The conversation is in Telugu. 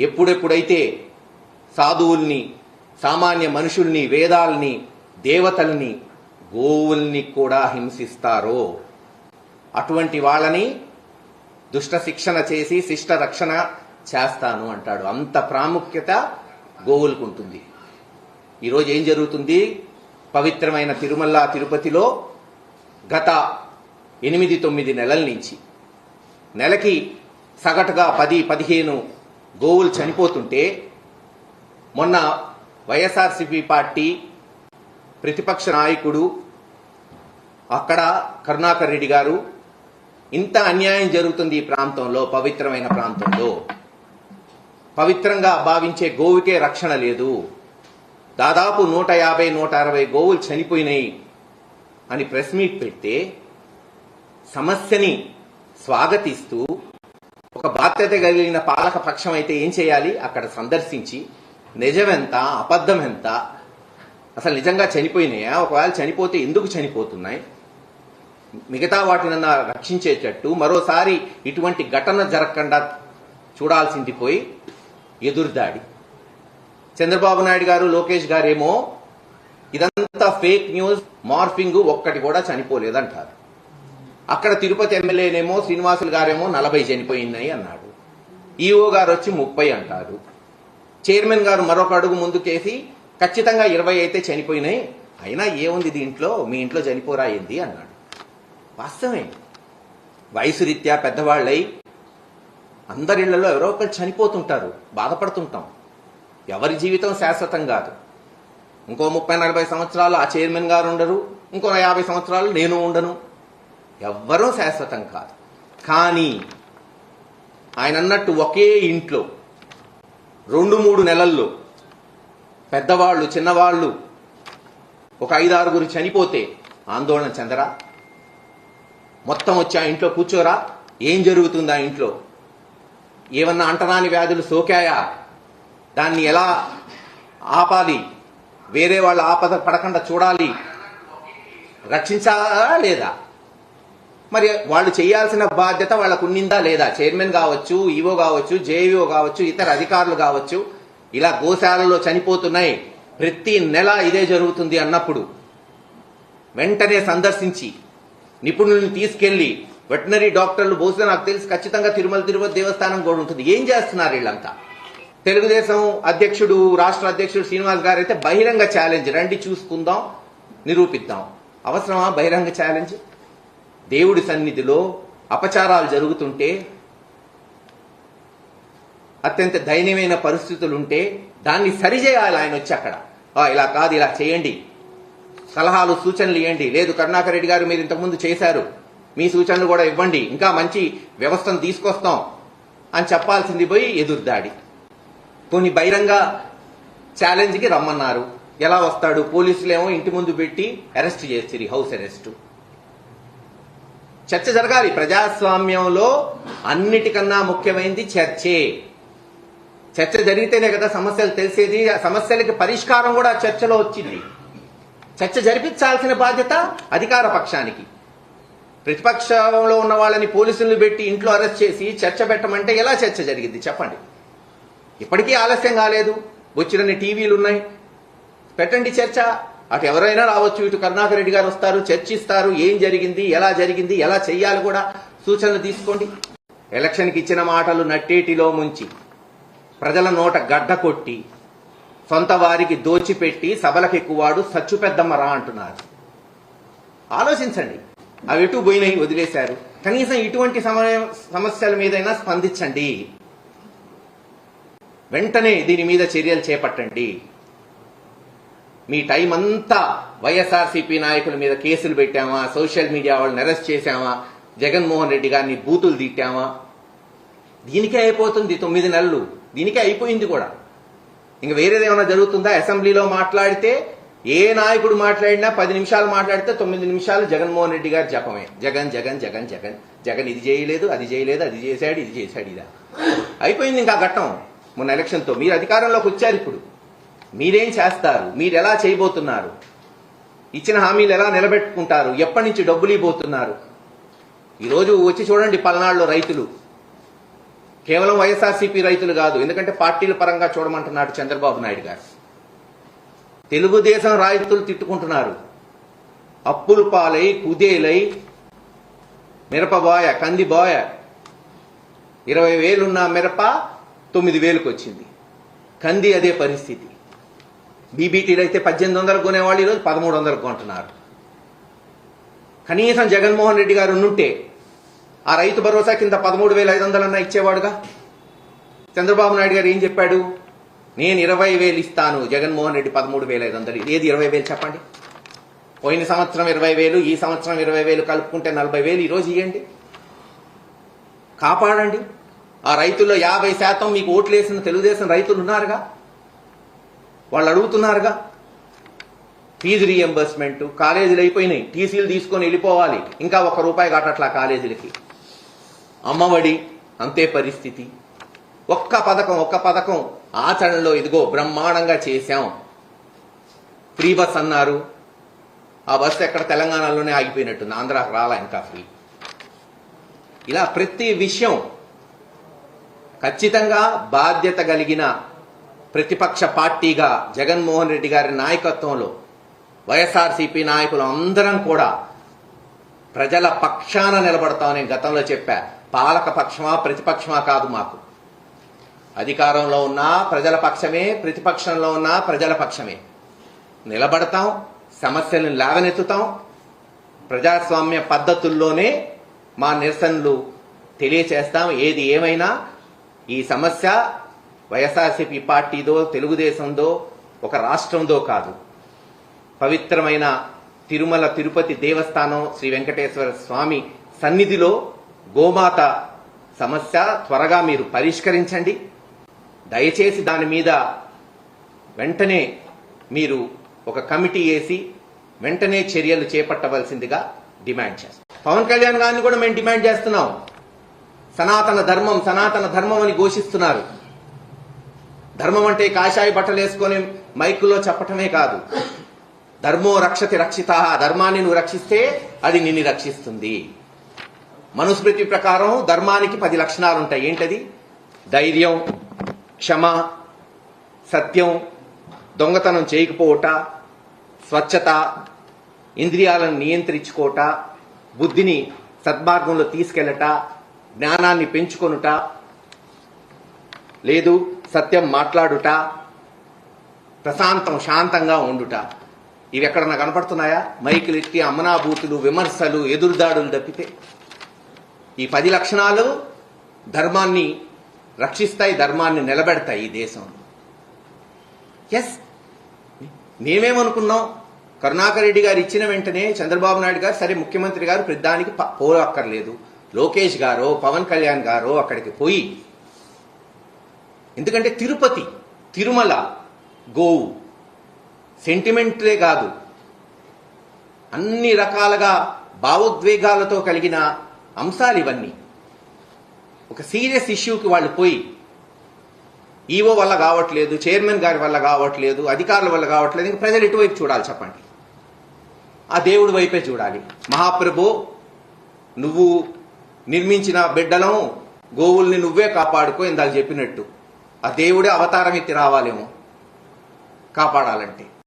ఎప్పుడెప్పుడైతే సాధువుల్ని సామాన్య మనుషుల్ని వేదాల్ని దేవతల్ని గోవుల్ని కూడా హింసిస్తారో అటువంటి వాళ్ళని దుష్ట శిక్షణ చేసి శిష్ట రక్షణ చేస్తాను అంటాడు. అంత ప్రాముఖ్యత గోవులకు ఉంటుంది. ఈరోజు ఏం జరుగుతుంది? పవిత్రమైన తిరుమల తిరుపతిలో గత ఎనిమిది తొమ్మిది నెలల నుంచి నెలకి సగటుగా పది పదిహేను గోవులు చనిపోతుంటే మొన్న వైఎస్ఆర్సిపి పార్టీ ప్రతిపక్ష నాయకుడు అక్కడ కరుణాకర్ రెడ్డి గారు ఇంత అన్యాయం జరుగుతుంది ఈ ప్రాంతంలో పవిత్రమైన ప్రాంతంలో. పవిత్రంగా భావించే గోవుకే రక్షణ లేదు. దాదాపు నూట యాభై నూట అరవై గోవులు చనిపోయినాయి అని ప్రెస్ మీట్ పెడితే సమస్యని స్వాగతిస్తూ ఒక బాధ్యత కలిగిన పాలక పక్షం అయితే ఏం చేయాలి? అక్కడ సందర్శించి నిజమెంత? అబద్ధం ఎంత అసలు నిజంగా చనిపోయినాయా? ఒకవేళ చనిపోతే ఎందుకు చనిపోతున్నాయి? మిగతా వాటినన్నా రక్షించేటట్టు మరోసారి ఇటువంటి ఘటన జరగకుండా చూడాల్సింది పోయి ఎదురుదాడి చంద్రబాబు నాయుడు గారు లోకేష్ గారేమో ఇదంతా ఫేక్ న్యూస్ మార్ఫింగ్ ఒక్కటి కూడా చనిపోలేదంటారు. అక్కడ తిరుపతి ఎమ్మెల్యేనేమో శ్రీనివాసులు గారేమో నలభై చనిపోయిందని అన్నాడు. ఈఓ గారు వచ్చి ముప్పై అంటారు. చైర్మన్ గారు మరొక అడుగు ముందుకేసి ఖచ్చితంగా ఇరవై అయితే చనిపోయినాయి. అయినా ఏముంది దీంట్లో? మీ ఇంట్లో చనిపోరాయింది అన్నాడు. వాస్తవమే. వయసు రీత్యా పెద్దవాళ్ళై అందరిళ్ళలో ఎవరో ఒకరు చనిపోతుంటారు. బాధపడుతుంటాం. ఎవరి జీవితం శాశ్వతం కాదు. ఇంకో ముప్పై నలభై సంవత్సరాలు ఆ చైర్మన్ గారు ఉండరు. ఇంకో యాభై సంవత్సరాలు నేను ఉండను. ఎవ్వరూ శాశ్వతం కాదు. కానీ ఆయన అన్నట్టు ఒకే ఇంట్లో రెండు మూడు నెలల్లో పెద్దవాళ్ళు చిన్నవాళ్ళు ఒక ఐదారుగురు చనిపోతే ఆందోళన చెందరా? మొత్తం వచ్చి ఆ ఇంట్లో కూర్చోరా? ఏం జరుగుతుంది ఆ ఇంట్లో? ఏమన్నా అంటరాని వ్యాధులు సోకాయా? దాన్ని ఎలా ఆపాలి? వేరే వాళ్ళ ఆపద పడకుండా చూడాలి? రక్షించాలా లేదా? మరి వాళ్ళు చేయాల్సిన బాధ్యత వాళ్ళకు ఉన్నిందా లేదా? చైర్మన్ కావచ్చు ఈవో కావచ్చు జేఈఓ కావచ్చు ఇతర అధికారులు కావచ్చు. ఇలా గోశాలలో చనిపోతున్నాయి. ప్రతి నెల ఇదే జరుగుతుంది అన్నప్పుడు వెంటనే సందర్శించి నిపుణుల్ని తీసుకెళ్ళి వెటనరీ డాక్టర్లు బహుశా నాకు తెలిసి ఖచ్చితంగా తిరుమల తిరుపతి దేవస్థానం కూడా ఉంటుంది. ఏం చేస్తున్నారు వీళ్ళంతా? తెలుగుదేశం అధ్యక్షుడు రాష్ట్ర అధ్యక్షుడు శ్రీనివాస్ గారు అయితే బహిరంగ ఛాలెంజ్. రండి చూసుకుందాం నిరూపిద్దాం. అవసరమా బహిరంగ ఛాలెంజ్? దేవుడి సన్నిధిలో అపచారాలు జరుగుతుంటే అత్యంత దయనీయమైన పరిస్థితులుంటే దాన్ని సరిచేయాలి ఆయన వచ్చి అక్కడ. ఇలా కాదు ఇలా చేయండి. సలహాలు సూచనలు ఇవ్వండి లేదు కరుణాకర్ రెడ్డి గారు మీరు ఇంతకుముందు చేశారు. మీ సూచనలు కూడా ఇవ్వండి. ఇంకా మంచి వ్యవస్థను తీసుకొస్తాం అని చెప్పాల్సింది పోయి ఎదురుదాడి కొన్ని బహిరంగ ఛాలెంజ్కి రమ్మన్నారు. ఎలా వస్తాడు? పోలీసులేమో ఇంటి ముందు పెట్టి అరెస్ట్ చేసిరి హౌస్ అరెస్ట్. చర్చ జరగాలి. ప్రజాస్వామ్యంలో అన్నిటికన్నా ముఖ్యమైనది చర్చే. చర్చ జరిగితేనే కదా సమస్యలు తెలిసేది ఆ సమస్యలకి పరిష్కారం కూడా చర్చలో వచ్చింది. చర్చ జరిపించాల్సిన బాధ్యత అధికార పక్షానికి. ప్రతిపక్షంలో ఉన్న వాళ్ళని పోలీసులు పెట్టి ఇంట్లో అరెస్ట్ చేసి చర్చ పెట్టమంటే ఎలా చర్చ జరిగింది? చెప్పండి. ఇప్పటికీ ఆలస్యం కాలేదు. వచ్చినన్ని టీవీలు ఉన్నాయి. పెట్టండి చర్చ. అటు ఎవరైనా రావచ్చు ఇటు కరుణాకర్ రెడ్డి గారు వస్తారు చర్చిస్తారు ఏం జరిగింది ఎలా జరిగింది ఎలా చెయ్యాలి కూడా సూచనలు తీసుకోండి. ఎలక్షన్కి ఇచ్చిన మాటలు నట్టేటిలో ముంచి ప్రజల నోట గడ్డ కొట్టి సొంత వారికి దోచిపెట్టి సభలకెక్కువాడు సచ్చు పెద్దమ్మరా అంటున్నారు. ఆలోచించండి. అవి ఎటు పోయినాయి వదిలేశారు. కనీసం ఇటువంటి సమయ- సమస్యల మీదైనా స్పందించండి. వెంటనే దీని మీద చర్యలు చేపట్టండి. మీ టైం అంతా వైఎస్ఆర్సీపీ నాయకుల మీద కేసులు పెట్టామా? సోషల్ మీడియా వాళ్ళని అరెస్ట్ చేశామా? జగన్మోహన్ రెడ్డి గారిని బూతులు తిట్టామా? దీనికే అయిపోతుంది తొమ్మిది నెలలు. దీనికే అయిపోయింది కూడా. ఇంక వేరేదేమైనా జరుగుతుందా? అసెంబ్లీలో మాట్లాడితే ఏ నాయకుడు మాట్లాడినా పది నిమిషాలు మాట్లాడితే తొమ్మిది నిమిషాలు జగన్మోహన్ రెడ్డి గారు జపమే. జగన్ జగన్ జగన్ జగన్. జగన్ ఇది చేయలేదు అది చేయలేదు అది చేశాడు ఇది చేశాడు ఇదా. అయిపోయింది ఇంకా ఘట్టం. మొన్న ఎలక్షన్తో మీరు అధికారంలోకి వచ్చారు ఇప్పుడు. మీరేం చేస్తారు? మీరు ఎలా చేయబోతున్నారు? ఇచ్చిన హామీలు ఎలా నిలబెట్టుకుంటారు? ఎప్పటి నుంచి డబ్బులు ఇవ్వబోతున్నారు? ఈరోజు వచ్చి చూడండి పల్నాడులో రైతులు. కేవలం వైఎస్ఆర్సీపీ రైతులు కాదు ఎందుకంటే పార్టీల పరంగా చూడమంటున్నాడు చంద్రబాబు నాయుడు గారు. తెలుగుదేశం రైతులు తిట్టుకుంటున్నారు. అప్పులు పాలై కుదేలై మిరపబోయ కందిబోయ. ఇరవై వేలున్న మిరప తొమ్మిది వేలకు వచ్చింది కంది అదే పరిస్థితి. బీబీటీలు అయితే పద్దెనిమిది వందలు కొనేవాళ్ళు ఈరోజు పదమూడు వందలు కొంటున్నారు. కనీసం జగన్మోహన్ రెడ్డి గారు ఉంటే ఆ రైతు భరోసా కింద పదమూడు వేల ఐదు వందలన్నా ఇచ్చేవాడుగా? చంద్రబాబు నాయుడు గారు ఏం చెప్పాడు? నేను ఇరవై వేలు ఇస్తాను జగన్మోహన్ రెడ్డి పదమూడు వేల ఐదు వందలు. ఏది ఇరవై వేలు చెప్పండి? పోయిన సంవత్సరం ఇరవై వేలు ఈ సంవత్సరం ఇరవై వేలు కలుపుకుంటే నలభై వేలు ఈరోజు ఇవ్వండి కాపాడండి. ఆ రైతుల్లో యాభై శాతం మీకు ఓట్లేసిన తెలుగుదేశం రైతులు ఉన్నారుగా? వాళ్ళు అడుగుతున్నారుగా ఫీజు రీఎంబర్స్మెంట్ కాలేజీలు అయిపోయినాయి టీసీలు తీసుకొని వెళ్ళిపోవాలి ఇంకా ఒక రూపాయి కట్టట్లా కాలేజీలకి. అమ్మఒడి అంతే పరిస్థితి. ఒక్క పథకం ఒక్క పథకం ఆచరణలో ఇదిగో బ్రహ్మాండంగా చేశాం. ఫ్రీ బస్ అన్నారు. ఆ బస్సు ఎక్కడ తెలంగాణలోనే ఆగిపోయినట్టుంది ఆంధ్రాకి రాలా ఇంకా ఫ్రీ. ఇలా ప్రతి విషయం ఖచ్చితంగా బాధ్యత కలిగిన ప్రతిపక్ష పార్టీగా జగన్మోహన్ రెడ్డి గారి నాయకత్వంలో వైఎస్ఆర్సీపీ నాయకులు అందరం కూడా ప్రజల పక్షాన నిలబడతామని గతంలో చెప్పా. పాలక పక్షమా ప్రతిపక్షమా కాదు మాకు. అధికారంలో ఉన్నా ప్రజల పక్షమే ప్రతిపక్షంలో ఉన్నా ప్రజల పక్షమే. నిలబడతాం సమస్యలను లేవనెత్తుతాం. ప్రజాస్వామ్య పద్ధతుల్లోనే మా నిరసనలు తెలియచేస్తాం. ఏది ఏమైనా ఈ సమస్య వైఎస్ఆర్సీపీ పార్టీదో తెలుగుదేశందో ఒక రాష్ట్రందో కాదు. పవిత్రమైన తిరుమల తిరుపతి దేవస్థానం శ్రీ వెంకటేశ్వర స్వామి సన్నిధిలో గోమాత సమస్య త్వరగా మీరు పరిష్కరించండి. దయచేసి దాని మీద వెంటనే మీరు ఒక కమిటీ వేసి వెంటనే చర్యలు చేపట్టవలసిందిగా డిమాండ్ చేస్తాం. పవన్ కళ్యాణ్ గారిని కూడా మేము డిమాండ్ చేస్తున్నాం. సనాతన ధర్మం సనాతన ధర్మం అని ఘోషిస్తున్నారు. ధర్మం అంటే కాషాయ బట్టలు వేసుకొని మైకులో చెప్పటమే కాదు. ధర్మో రక్షతి రక్షిత ధర్మాన్ని నువ్వు రక్షిస్తే అది నిన్ను రక్షిస్తుంది. మనుస్మృతి ప్రకారం ధర్మానికి పది లక్షణాలు ఉంటాయి ఏంటది? ధైర్యం క్షమ సత్యం దొంగతనం చేయకపోవట స్వచ్ఛత ఇంద్రియాలను నియంత్రించుకోట బుద్ధిని సద్మార్గంలో తీసుకెళ్ళట జ్ఞానాన్ని పెంచుకొనుట. లేదు సత్యం మాట్లాడుట ప్రశాంతం శాంతంగా ఉండుట. ఇవి ఎక్కడన్నా కనపడుతున్నాయా? మైకులు ఎత్తి అమనాభూతులు విమర్శలు ఎదురుదాడులు తప్పితే. ఈ పది లక్షణాలు ధర్మాన్ని రక్షిస్తాయి ధర్మాన్ని నిలబెడతాయి ఈ దేశంలో. ఎస్ మేమేమనుకున్నాం? కరుణాకర్ రెడ్డి గారు ఇచ్చిన వెంటనే చంద్రబాబు నాయుడు గారు సరే ముఖ్యమంత్రి గారు పెద్దానికి పోలక్కర్లేదు లోకేష్ గారో పవన్ కళ్యాణ్ గారో అక్కడికి పోయి ఎందుకంటే తిరుపతి తిరుమల గోవు సెంటిమెంటే కాదు. అన్ని రకాలుగా భావోద్వేగాలతో కలిగిన అంశాలు ఇవన్నీ. ఒక సీరియస్ ఇష్యూకి వాళ్ళు పోయి ఈవో వల్ల కావట్లేదు చైర్మన్ గారి వల్ల కావట్లేదు అధికారుల వల్ల కావట్లేదు ఇంకా ప్రజలు ఎటువైపు చూడాలి చెప్పండి? ఆ దేవుడి వైపే చూడాలి. మహాప్రభు నువ్వు నిర్మించిన బిడ్డలం గోవుల్ని నువ్వే కాపాడుకో ఇందాక చెప్పినట్టు. ఆ దేవుడే అవతారం ఎత్తి రావాలేమో కాపాడాలంటే.